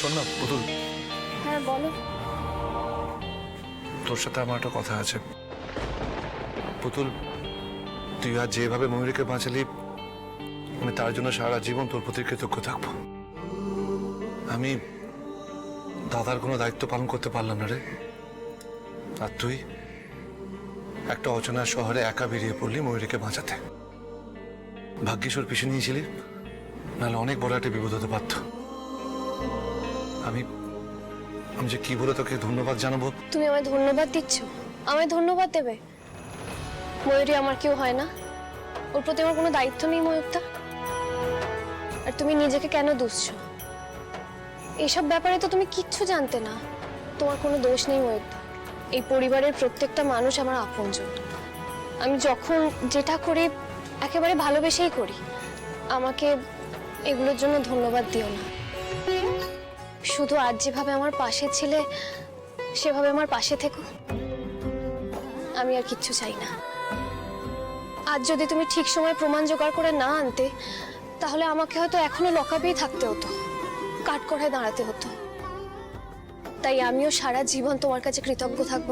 শোন না পুতুল। হ্যাঁ বলো। তোর সাথে আমার একটা কথা আছে। পুতুল তুই আজ যেভাবে ময়ূরীকে বাঁচালি আমি তার জন্য সারা জীবন তোর প্রতি কৃতজ্ঞ থাকব। আমি দাদার কোনো দায়িত্ব পালন করতে পারলাম না রে। আর তুই একটা অচেনা শহরে একা বেরিয়ে পড়লি ময়ূরীকে বাঁচাতে। ভাগ্যিস ওর পিছু নিয়েছিলি নাহলে অনেক বড় একটা বিপদ হতে পারত। আমি আমি যে কি বলে তোকে ধন্যবাদ জানাব? তুমি আমায় ধন্যবাদ দিচ্ছ? আমায় ধন্যবাদ দেবে? ময়ূরী আমার কেউ হয় না। ওর প্রতি আমার কোনো দায়িত্ব নেই ময়ূরটা আর তুমি নিজেকে কেন দুষছো? এইসব ব্যাপারে তো তুমি কিচ্ছু জানতে না। তোমার কোনো দোষ নেই ময়ূরটা এই পরিবারের প্রত্যেকটা মানুষ আমার আপনজন। আমি যখন যেটা করি, একেবারে ভালোবেসেই করি। আমাকে এগুলোর জন্য ধন্যবাদ দিও না। শুধু আজ যেভাবে আমার পাশে ছিলে সেভাবে আমার পাশে থেকো। আমি আর কিচ্ছু চাই না। আজ যদি তুমি ঠিক সময় প্রমাণ জোগাড় করে না আনতে তাহলে আমাকে হয়তো এখনও লকাবেই থাকতে হতো। কাঠকড়ায় দাঁড়াতে হতো। তাই আমিও সারা জীবন তোমার কাছে কৃতজ্ঞ থাকব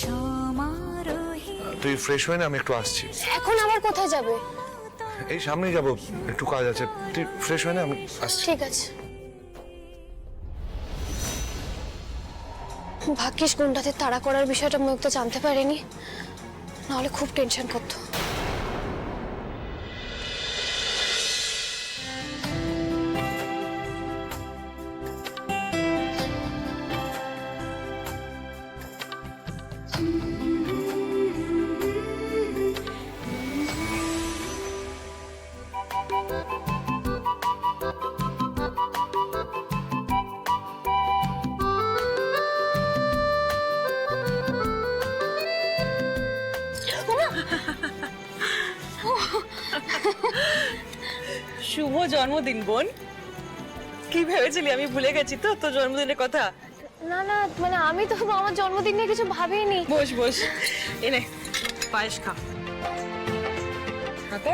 সমারোহে তুই ফ্রেশ হয়ে না আমি একটু আসছি। এখন আবার কোথায় যাবে? এই সামনেই যাব। একটু কাজ আছে। তুই ফ্রেশ হয়ে না, আমি আসছি। ঠিক আছে। ভাগ্যিস গুন্ডাদের তাড়া করার বিষয়টা মুক্ত জানতে পারিনি। নাহলে খুব টেনশন করতো। শুভ জন্মদিন বোন। কি ভেবেছিলি? আমি ভুলে গেছি তো তোর জন্মদিনের কথা। না না মানে আমি তো আমার জন্মদিন নিয়ে কিছু ভাবিনি। বস বস। এনে পায়েস খা। খাতে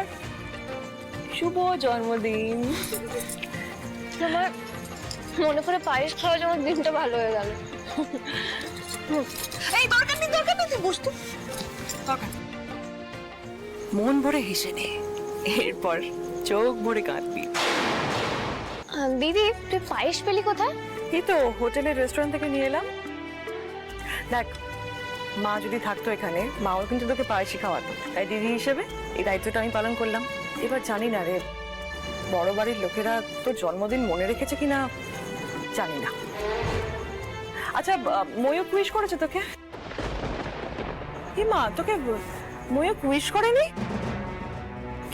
শুভ জন্মদিন। আমার মনে করে পায়েস খাওয়া আমার দিনটা ভালো হয়ে গেল। এই দরকার নেই দরকার নেই তুই বস তো। দরকার। মন ভরে হেসে নে। এরপর চোখ ভরে কাঁদবি। দিদি তুই পায়েস পেলি কোথায়? এই তো হোটেলের রেস্টুরেন্ট থেকে নিয়ে এলাম। দেখ মা যদি থাকতো এখানে মাও কিন্তু তোকে পায়েসই খাওয়াতো। তাই দিদি হিসেবে এই দায়িত্বটা আমি পালন করলাম। এবার জানি না রে বড় বাড়ির লোকেরা তোর জন্মদিন মনে রেখেছে কিনা জানি না। আচ্ছা ময়ূক উইশ করেছে তোকে? কি মা তোকে ময়ূক উইশ করেনি?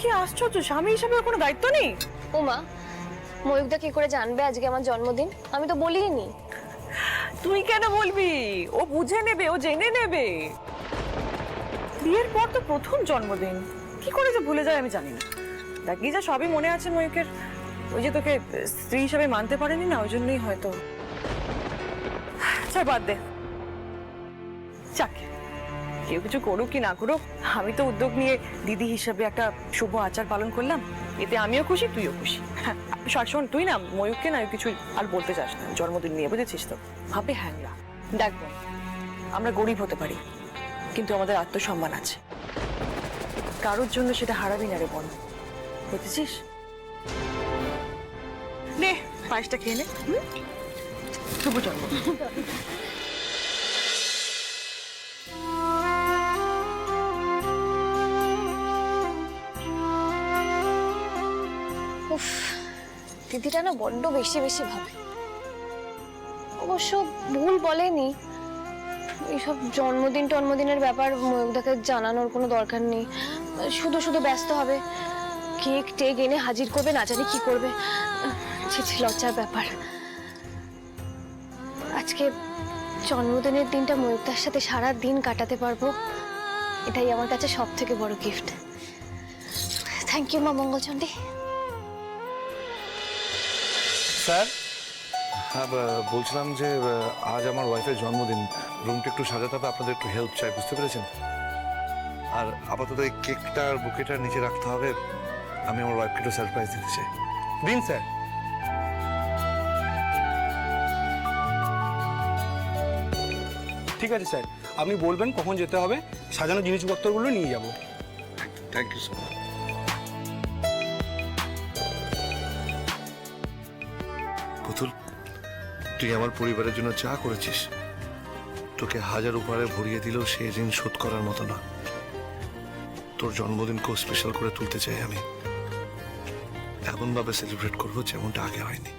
কি আশ্চর্য? স্বামী হিসেবে কোনো দায়িত্ব নেই? ওমা ময়ূকদা কি করে জানবে আজকে আমার জন্মদিন? আমি তো বলিনি। তুই কেন বলবি? ও বুঝে নেবে ও জেনে নেবে। বিয়ের পর তো প্রথম জন্মদিন। কি করে যে ভুলে যায় আমি জানি না। দেখি যা সবই মনে আছে ময়ূকের ওই যে তোকে স্ত্রী হিসেবে মানতে পারেনি না ওই জন্যই হয়তো। আচ্ছা বাদ দে। যাক। কেউ কিছু করুক কি না করুক, আমি তো উদ্যোগ নিয়ে দিদি হিসাবে একটা শুভ আচার পালন করলাম। এতে আমিও খুশি, তুইও খুশি। হ্যাঁ তুই না ময়ূককে না কিছু আর বলতে চাস না, জন্মদিন নিয়ে, বুঝেছিস তো? ভাবে হ্যাংরা দেখ আমরা গরিব হতে পারি, কিন্তু আমাদের আত্মসম্মান আছে। কারোর জন্য সেটা হারাবি না রে বোন, বুঝেছিস? নে, পায়েসটা খেয়ে নে? শুভ জন্মদিন। উফ, দিদিটা না বড্ড বেশি বেশি ভাবে। অবশ্য ভুল বলেনি। এইসব জন্মদিন টন্মদিনের ব্যাপার ময়ূকদাকে জানানোর কোনো দরকার নেই। শুধু শুধু ব্যস্ত হবে। কেক টেক এনে হাজির করবে, না জানি কি করবে। লজ্জার ব্যাপার। আজকে জন্মদিনের দিনটা ময়ূকদার সাথে সারা দিন কাটাতে পারব। এটাই আমার কাছে সব থেকে বড় গিফট থ্যাংক ইউ মা মঙ্গলচণ্ডী স্যার? হ্যাঁ বলছিলাম যে আজ আমার ওয়াইফের জন্মদিন। রুমটা একটু সাজাতে হবে আপনাদের একটু হেল্প চাই বুঝতে পেরেছেন? আর আপাতত এই কেকটা আর বুকেটার নিচে রাখতে হবে। আমি আমার ওয়াইফকে একটু সারপ্রাইজ দিতে চাই। দিন স্যার। ঠিক আছে স্যার। আপনি বলবেন কখন যেতে হবে সাজানো জিনিসপত্রগুলো নিয়ে যাব। থ্যাংক ইউ সো মাচ তুই আমার পরিবারের জন্য যা করেছিস, তোকে হাজার উপহারে ভরিয়ে দিলেও সে ঋণ শোধ করার মতো না। তোর জন্মদিনকেও স্পেশাল করে তুলতে চাই আমি। এমনভাবে সেলিব্রেট করব যেমনটা আগে হয়নি।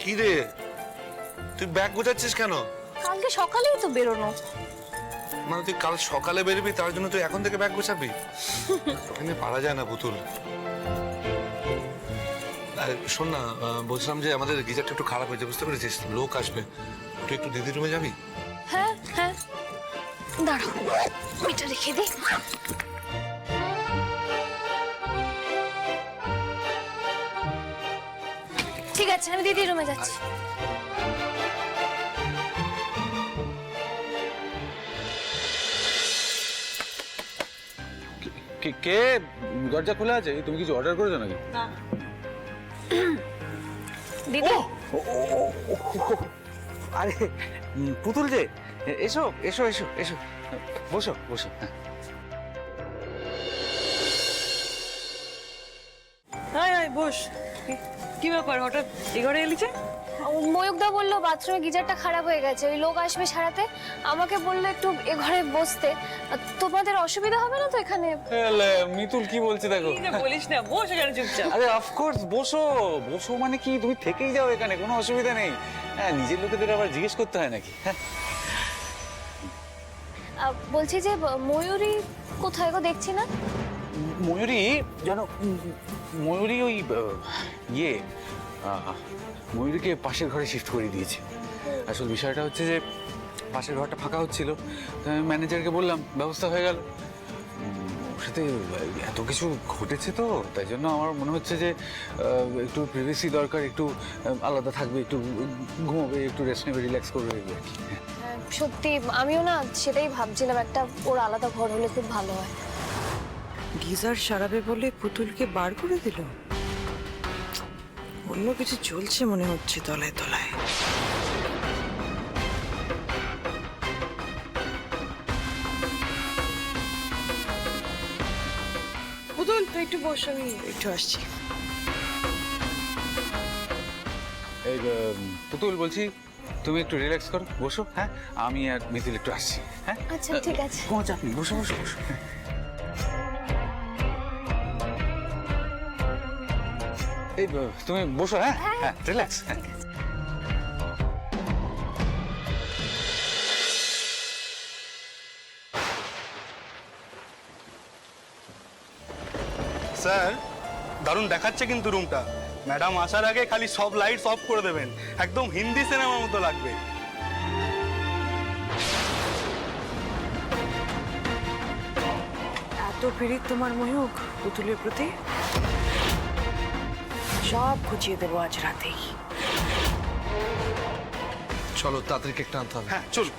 কি রে তুই ব্যাগ গোছাচ্ছিস কেন? কালকে সকালেই তো বেরোনো। মানে তুই কাল সকালে বেরবি, তার জন্য তুই এখন থেকে ব্যাগ গোছাবি? ওখানে পারা যায় না পুতুল। শোন না বলছিলাম যে আমাদের গিজারটা একটু খারাপ হয়েছে, বুঝতে পেরেছিস? লোক আসবে। তুই একটু দিদি রুমে যাবি? হ্যাঁ হ্যাঁ। দাঁড়াও মিটার রেখে দিই। ঠিক আছে, আমি দিদির রুমে যাচ্ছি। কে- কে দরজা খোলা আছে? তুমি কিছু অর্ডার করেছ নাকি? দিদি। আরে পুতুল যে এসো এসো এসো এসো। বসো বসো হ্যাঁ। Hi hi boss. কি- কি ব্যাপার হঠাৎ এ ঘরে এলি যে? ময়ূকদা বলল বাথরুমে গিজারটা খারাপ হয়ে গেছে ওই লোক আসবে সারাতে। আমাকে বলল একটু এ ঘরে বসতে। তোমাদের অসুবিধা হবে না তো এখানে? মিতুল কি বলছে দেখো? বলিস না বস এখানে চুপচাপ। আরে অফকোর্স বসো। বসো মানে কি? তুমি থেকেই যাও এখানে কোনো অসুবিধা নেই। হ্যাঁ নিজের লোকেদের আবার জিজ্ঞেস করতে হয় নাকি? হ্যাঁ। বলছি যে ময়ূরী কোথায় গো? দেখছি না। ময়ূরী জানো উম, ময়ূরী ওই ইয়ে ময়ূরীকে পাশের ঘরে শিফট করে দিয়েছে। আসল বিষয়টা হচ্ছে যে পাশের ঘরটা ফাঁকা হচ্ছিল। আমি ম্যানেজারকে বললাম ব্যবস্থা হয়ে গেল। ওর সাথে এত কিছু ঘটেছে তো তাই জন্য আমার মনে হচ্ছে যে একটু প্রিভেসি দরকার একটু আলাদা থাকবে একটু ঘুমোবে একটু রেস্ট নেবে রিল্যাক্স করবে আর কি। হ্যাঁ, সত্যি আমিও না সেটাই ভাবছিলাম একটা ওর আলাদা ঘর হলে খুব ভালো হয়। গিজার সারাবে বলে পুতুলকে বার করে দিল? অন্য কিছু চলছে মনে হচ্ছে তলায় তলায়। পুতুল তুই একটু বস আমি। একটু আসছি। এই পুতুল বলছি তুমি একটু রিল্যাক্স করো বসো হ্যাঁ? আমি আর মিথিল একটু আসছি হ্যাঁ? আচ্ছা ঠিক আছে। কোনো চাপ নেই বসো বসো বসো। এই তুমি বসো হ্যাঁ? হ্যাঁ। রিল্যাক্স হ্যাঁ। স্যার দারুণ দেখাচ্ছে কিন্তু রুমটা। ম্যাডাম আসার আগে খালি সব লাইটস অফ করে দেবেন। একদম হিন্দি সিনেমার মতো লাগবে। এত পীড়িত তোমার ময়ূক পুতুলের প্রতি? সব খুঁজিয়ে দেবো আজ রাতেই। চলো তাড়াতাড়ি কেকটা আনতে হবে। হ্যাঁ চলুন।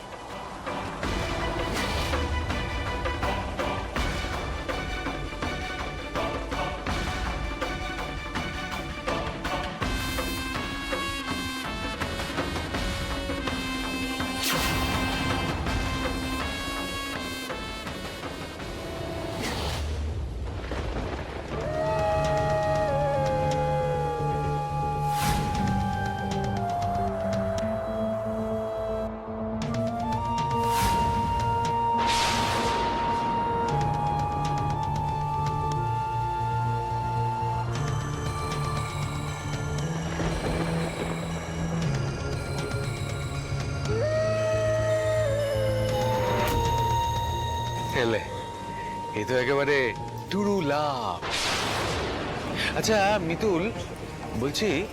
এই তো একেবারে টুরু লাভ। আচ্ছা মিতুল, বলছি,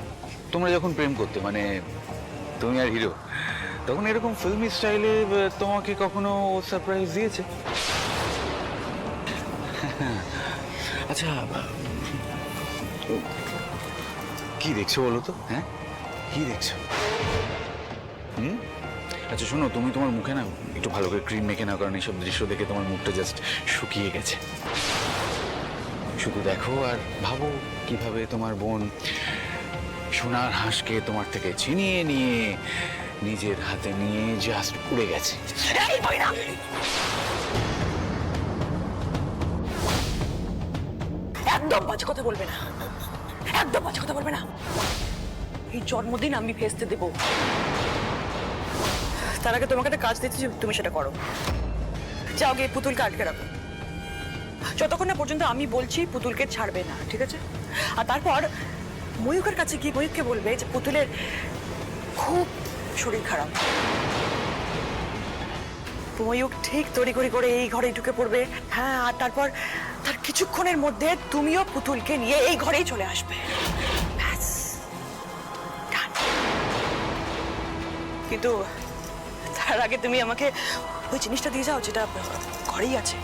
তোমরা যখন প্রেম করতে মানে তুমি আর হিরো, তখন এরকম ফিল্মি স্টাইলে তোমাকে কখনো সারপ্রাইজ দিয়েছে? আচ্ছা কি দেখছ বলো তো হ্যাঁ? কি দেখছ? হুম? আচ্ছা শোনো, তুমি তোমার মুখে না একটু ভালো করে ক্রিম মেখে নাও, কারণ এইসব দৃশ্য দেখে তোমার মুখটা জাস্ট শুকিয়ে গেছে। শুধু দেখো আর ভাবো কীভাবে তোমার বোন সোনার হাঁসকে তোমার থেকে ছিনিয়ে নিয়ে নিজের হাতে নিয়ে জাস্ট উড়ে গেছে। একদম বাজে কথা বলবে না। একদম বাজে কথা বলবে না। এই জন্মদিন আমি ভেস্তে দেব। তার আগে তোমাকে একটা কাজ দিচ্ছি তুমি সেটা করো। যাও গিয়ে পুতুলকে আটকে রাখো। যতক্ষণ না পর্যন্ত আমি বলছি, পুতুলকে ছাড়বে না, ঠিক আছে? আর তারপর ময়ূকের কাছে গিয়ে ময়ূককে বলবে যে, পুতুলের খুব শরীর খারাপ। ময়ূক ঠিক তড়ি করি করে এই ঘরে ঢুকে পড়বে। হ্যাঁ আর তারপর তার কিছুক্ষণের মধ্যে তুমিও পুতুলকে নিয়ে এই ঘরেই চলে আসবে। কিন্তু তার আগে তুমি আমাকে ওই জিনিসটা দিয়ে যাও যেটা ঘরেই আছে।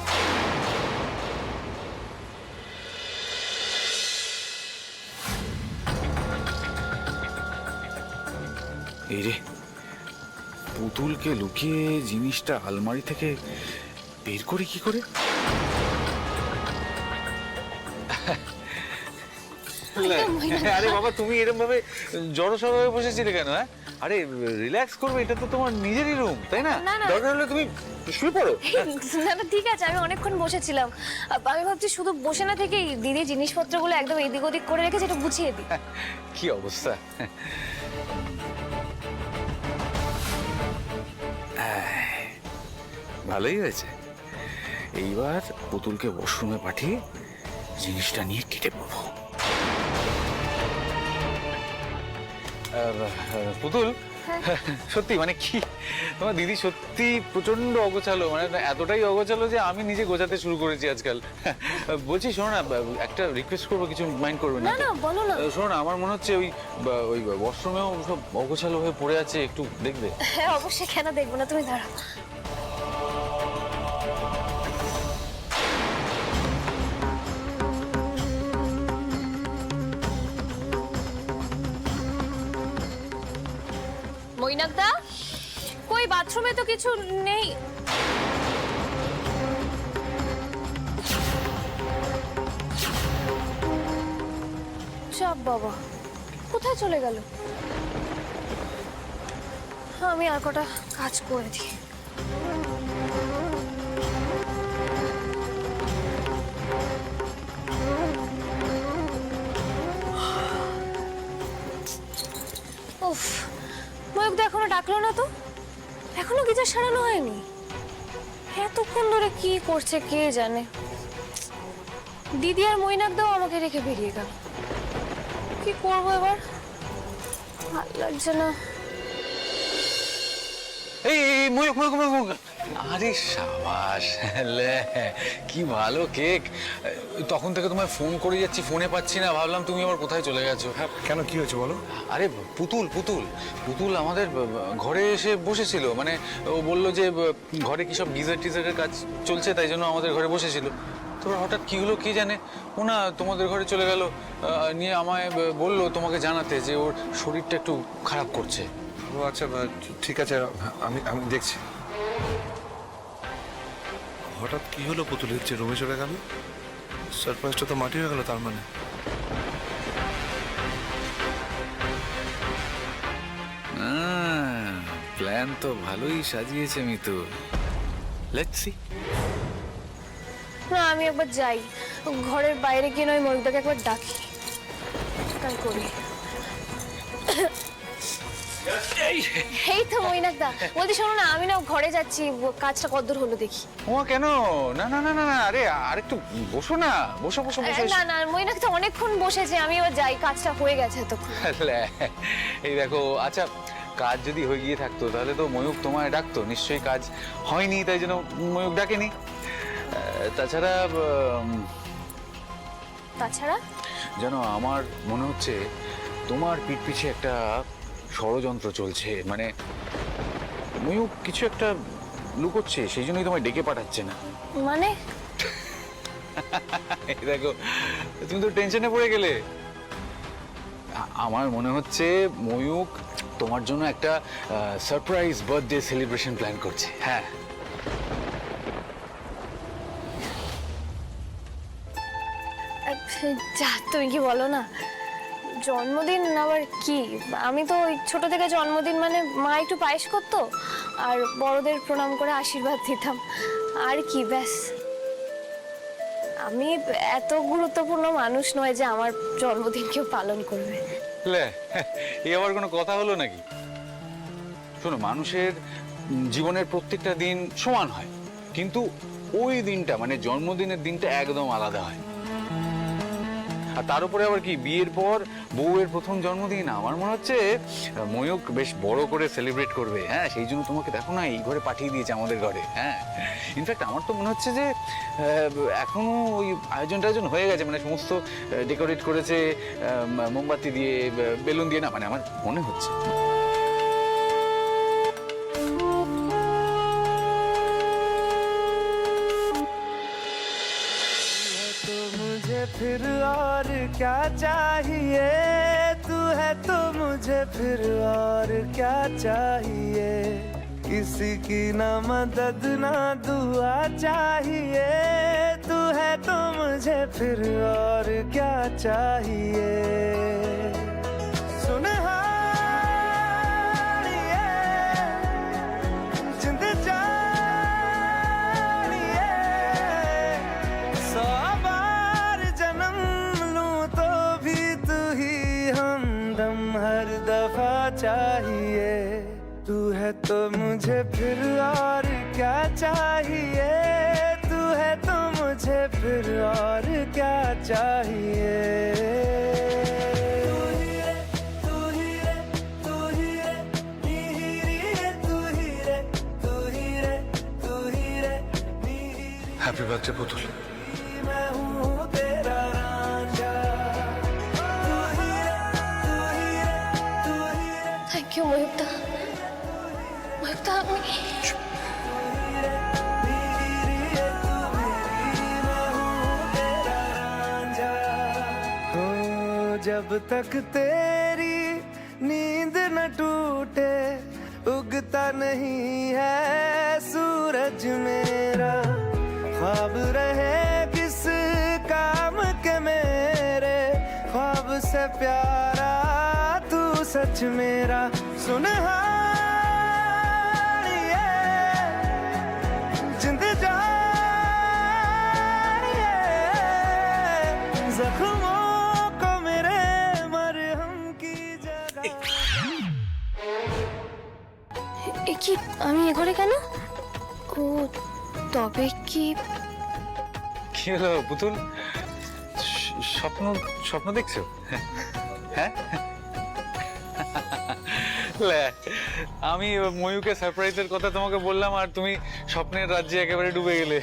এই রে, পুতুলকে লুকিয়ে জিনিসটা আলমারি থেকে বের করি কি করে? আরে বাবা তুমি এরকম ভাবে জড়সড় হয়ে বসেছিলে কেন হ্যাঁ? আরে রিল্যাক্স করবে এটা তো তোমার নিজেরই রুম তাই না? না, না। দরকার হলে তুমি শুয়ে পড়ো। না না ঠিক আছে আমি অনেকক্ষণ বসেছিলাম। আমি ভাবছি শুধু বসে না থেকে দিদি জিনিসপত্রগুলো একদম এদিক ওদিক করে রেখেছে এটা গুছিয়ে দিই। কি অবস্থা? ভালোই হয়েছে। এইবার পুতুলকে ওয়াশরুমে পাঠিয়ে জিনিসটা নিয়ে কেটে পড়ব পুতুল? সত্যি মানে কি? তোমার দিদি সত্যি প্রচণ্ড অগোছালো মানে এতটাই অগোছালো যে আমি নিজে গোছাতে শুরু করেছি আজকাল। বলছি শোনো না একটা রিকোয়েস্ট করব কিছু মাইন্ড করবে না না বলো না। শোনো না আমার মনে হচ্ছে ওই ওই ওয়াশরুমেও সব অগোছালো হয়ে পড়ে আছে একটু দেখবে। হ্যাঁ অবশ্যই কেন দেখব না তুমি দাঁড়াও। মৈনাকদা? কই, বাথরুমে তো কিছু নেই। চাপ বাবা, কোথায় চলে গেল? আমি আর কটা কাজ করে দিই। উফ ময়ূক এখনও ডাকলো না তো। এখনও গিজার সারানো হয়নি। এতক্ষণ ধরে কি করছে কে জানে। দিদি আর মৈনাকদাও আমাকে রেখে বেরিয়ে গেল। কি করব এবার? ভালো লাগছে না। এই ময়ূক ময়ূক ময়ূক। আরে সাবাস লে, কি ভালো কেক। তখন থেকে তোমায় ফোন করে যাচ্ছি ফোনে পাচ্ছি না ভাবলাম তুমি আবার কোথায় চলে গেছো। হ্যাঁ কেন কি হয়েছে বলো? আরে পুতুল পুতুল পুতুল আমাদের ঘরে এসে বসেছিল মানে ও বলল যে ঘরে কি সব গিজার টিজারের কাজ চলছে তাই জন্য আমাদের ঘরে বসেছিল। তারপর হঠাৎ কি হলো কি জানে? ও না তোমাদের ঘরে চলে গেল নিয়ে আমায় বলল তোমাকে জানাতে যে ওর শরীরটা একটু খারাপ করছে। ও আচ্ছা ঠিক আছে আমি আমি দেখছি। হঠাৎ কি হলো পুতুলের যে রুমে চলে গেল? সারপ্রাইজটা তো মাটি হয়ে গেল তার মানে। প্ল্যান তো ভালোই সাজিয়েছে মিতু। লেটস সি না আমি একবার যাই। ঘরের বাইরে গিয়ে নয় ময়ূকদাকে একবার ডাকি। তাই করি। এই। তো মৈনাকদা বলছি শোনো না আমি না ঘরে যাচ্ছি কাজটা কদ্দূর হলো দেখি। ও কেন? না না না না না আরে একটু বসো না বসো বসো বসো না না মৈনাক তো অনেকক্ষণ বসেছে আমি এবার যাই কাজটা হয়ে গেছে তো এই দেখো আচ্ছা কাজ যদি হয়ে গিয়ে থাকতো তাহলে তো ময়ূক তোমায় ডাকতো নিশ্চয়ই কাজ হয়নি তাই জন্য ময়ূক ডাকেনি। তাছাড়া তাছাড়া? যেন আমার মনে হচ্ছে তোমার পিঠ পিছে একটা ষড়যন্ত্র চলছে মানে ময়ূক কিছু একটা লুকোচ্ছে সেই জন্যই তোমায় ডেকে পাঠাচ্ছে না। মানে? দেখো তুমি তো টেনশনে পড়ে গেলে। আমার মনে হচ্ছে ময়ূক তোমার জন্য একটা সারপ্রাইজ বার্থডে সেলিব্রেশন প্ল্যান করছে হ্যাঁ। যা তুমি কি বলো না? জন্মদিন আবার কি? আমি তো ওই ছোট থেকে জন্মদিন মানে মা একটু পায়েস করতো, আর বড়দের প্রণাম করে আশীর্বাদ দিতাম। আর কি, ব্যাস। আমি এত গুরুত্বপূর্ণ মানুষ নয় যে আমার জন্মদিন কেউ পালন করবে। লে এই আবার কোনো কথা হলো নাকি? শোনো, মানুষের জীবনের প্রত্যেকটা দিন সমান হয়, কিন্তু ওই দিনটা মানে জন্মদিনের দিনটা একদম আলাদা হয়। আর তার উপরে আবার কি, বিয়ের পর বউয়ের প্রথম জন্মদিন? আমার মনে হচ্ছে ময়ূক বেশ বড় করে সেলিব্রেট করবে হ্যাঁ? সেই জন্য তোমাকে দেখো না, এই ঘরে পাঠিয়ে দিয়েছে আমাদের ঘরে হ্যাঁ? ইনফ্যাক্ট আমার তো মনে হচ্ছে যে এখনও এখনও ওই আয়োজন টায়োজন হয়ে গেছে মানে সমস্ত ডেকোরেট করেছে মোমবাতি দিয়ে বেলুন দিয়ে, না মানে আমার মনে হচ্ছে। क्या चाहिए? तू है तो मुझे फिर और क्या चाहिए? किसी की ना मदद, ना दुआ चाहिए। तू है तो मुझे फिर और क्या चाहिए? तो मुझे फिर और क्या चाहिए? तू है तो मुझे फिर और क्या चाहिए? Happy birthday Putul. मैं हूँ तेरा राजा। थैंक यू मोहिता जब तक तेरी नींद न टूटे, उगता नहीं है सूरज मेरा। ख्वाब रहे किस काम के मेरे, ख्वाब से प्यारा तू सच मेरा। सुन কি, আমি এ ঘরে কেন? ও, তবে কি? কি হলো, পুতুল? স্বপ্ন স্বপ্ন দেখছ? হ্যাঁ? আমি ময়ূকে সারপ্রাইজের কথা তোমাকে বললাম আর তুমি স্বপ্নের রাজ্যে একেবারে ডুবে গেলে।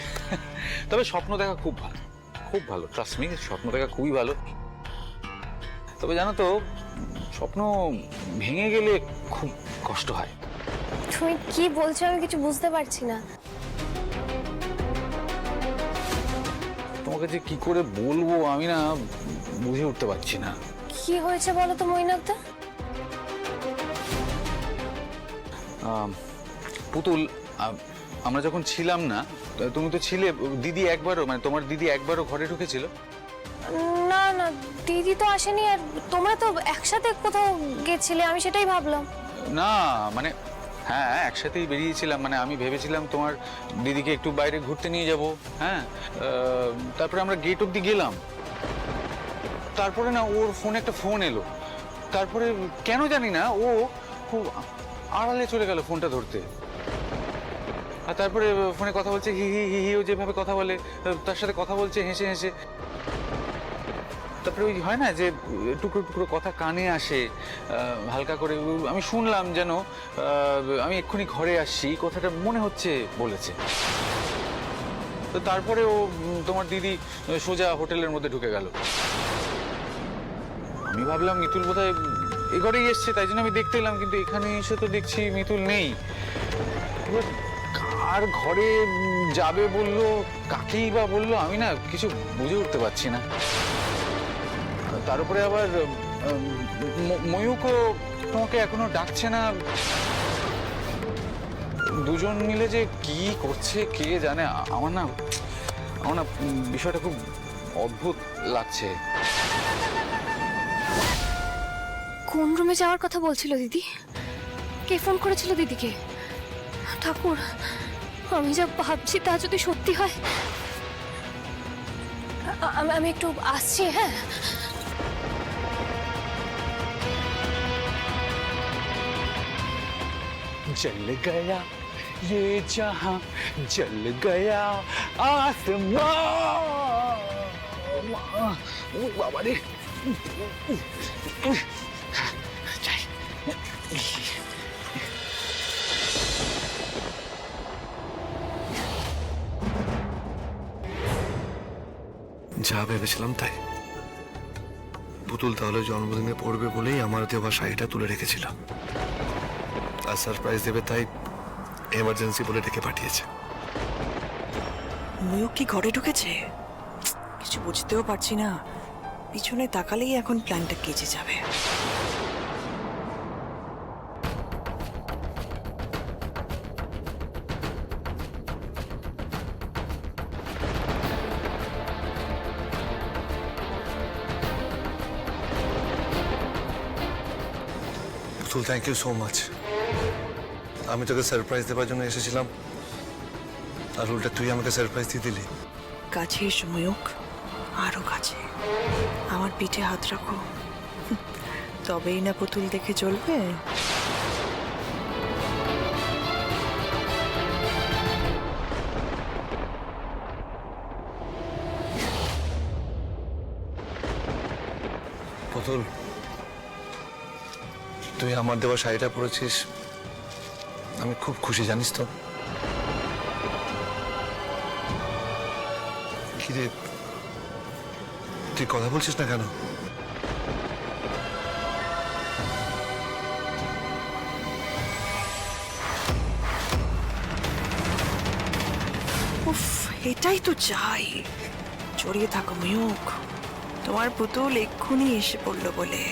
তবে স্বপ্ন দেখা খুব ভালো খুব ভালো ট্রাস্ট মি স্বপ্ন দেখা খুবই ভালো। তবে জানো তো, স্বপ্ন ভেঙে গেলে খুব কষ্ট হয়। তুমি কি বলছো আমি কিছু বুঝতে পারছি না। তোমাকে যে কি করে বলব আমি না বুঝে উঠতে পারছি না। কি হয়েছে বলো তো মৈনাকদা আম, পুতুল আম, আমরা যখন ছিলাম না তো তুমি তো ছিলে দিদি একবারও মানে তোমার দিদি একবারও ঘরে ঢুকেছিল? না না দিদি তো আসেনি আর তোমরা তো একসাথে কোথাও গেছিলে আমি সেটাই ভাবলাম। না মানে হ্যাঁ একসাথেই বেরিয়েছিলাম। মানে আমি ভেবেছিলাম তোমার দিদিকে একটু বাইরে ঘুরতে নিয়ে যাব হ্যাঁ? তারপরে আমরা গেট অব্দি গেলাম। তারপরে না, ওর ফোনে একটা ফোন এলো। তারপরে কেন জানি না, ও খুব আড়ালে চলে গেল ফোনটা ধরতে। আর তারপরে ফোনে কথা বলছে, হি হি হি হি, ও যেভাবে কথা বলে, তার সাথে কথা বলছে, হেসে হেসে। তারপরে ওই হয় না যে, টুকরো টুকরো কথা কানে আসে হালকা করে আমি শুনলাম যেন আমি এক্ষুনি ঘরে আসছি, কথাটা মনে হচ্ছে বলেছে। তো তারপরে ও তোমার দিদি সোজা হোটেলের মধ্যে ঢুকে গেল। আমি ভাবলাম, মিতুল বোধহয় এ ঘরেই এসছে, তাই জন্য আমি দেখতে এলাম, কিন্তু এখানে এসে তো দেখছি মিতুল নেই। এবার কার ঘরে যাবে বলল, কাকেই বা বলল, আমি না কিছু বুঝে উঠতে পারছি না। তার উপরে আবার ময়ূকও তোমাকে এখনও ডাকছে না। দুজন মিলে যে কি করছে, কে জানে আমার না আমার না বিষয়টা খুব অদ্ভুত লাগছে। কোন রুমে যাওয়ার কথা বলছিল দিদি? কে ফোন করেছিল দিদিকে? ঠাকুর, আমি যা ভাবছি তা যদি সত্যি হয়। আমি একটু আসছি হ্যাঁ? जल गया ये जहां जल गया आसमां ও বাবা রে যাই। যা ভেবেছিলাম তাই পুতুল তাহলে জন্মদিনে পড়বে বলেই আমার দেওয়া শাড়িটা তুলে রেখেছিল আর সারপ্রাইজ দেবে তাই এমার্জেন্সি বলে ডেকে পাঠিয়েছে। ময়ূক কি ঘরে ঢুকেছে? কিছু বুঝতেও পারছি না। পিছনে তাকালেই এখন প্ল্যানটা কেজে যাবে। থ্যাংক ইউ সো মাচ আমি তোকে সারপ্রাইজ দেওয়ার জন্য এসেছিলাম। আর উল্টা তুই আমাকে সারপ্রাইজ দিয়ে দিলি। কাছে এসো ময়ূক আরও কাছে। আমার পিঠে হাত রাখো। তবেই না পুতুল দেখে চলবে পুতুল তুই আমার দেওয়া শাড়িটা পরেছিস। আমি খুব খুশি, জানিস তো। কিরে, তুই কথা বলছিস না কেন? এটাই তো চাই। জড়িয়ে থাকো ময়ূক তোমার পুতুল এক্ষুনি এসে পড়ল বলে।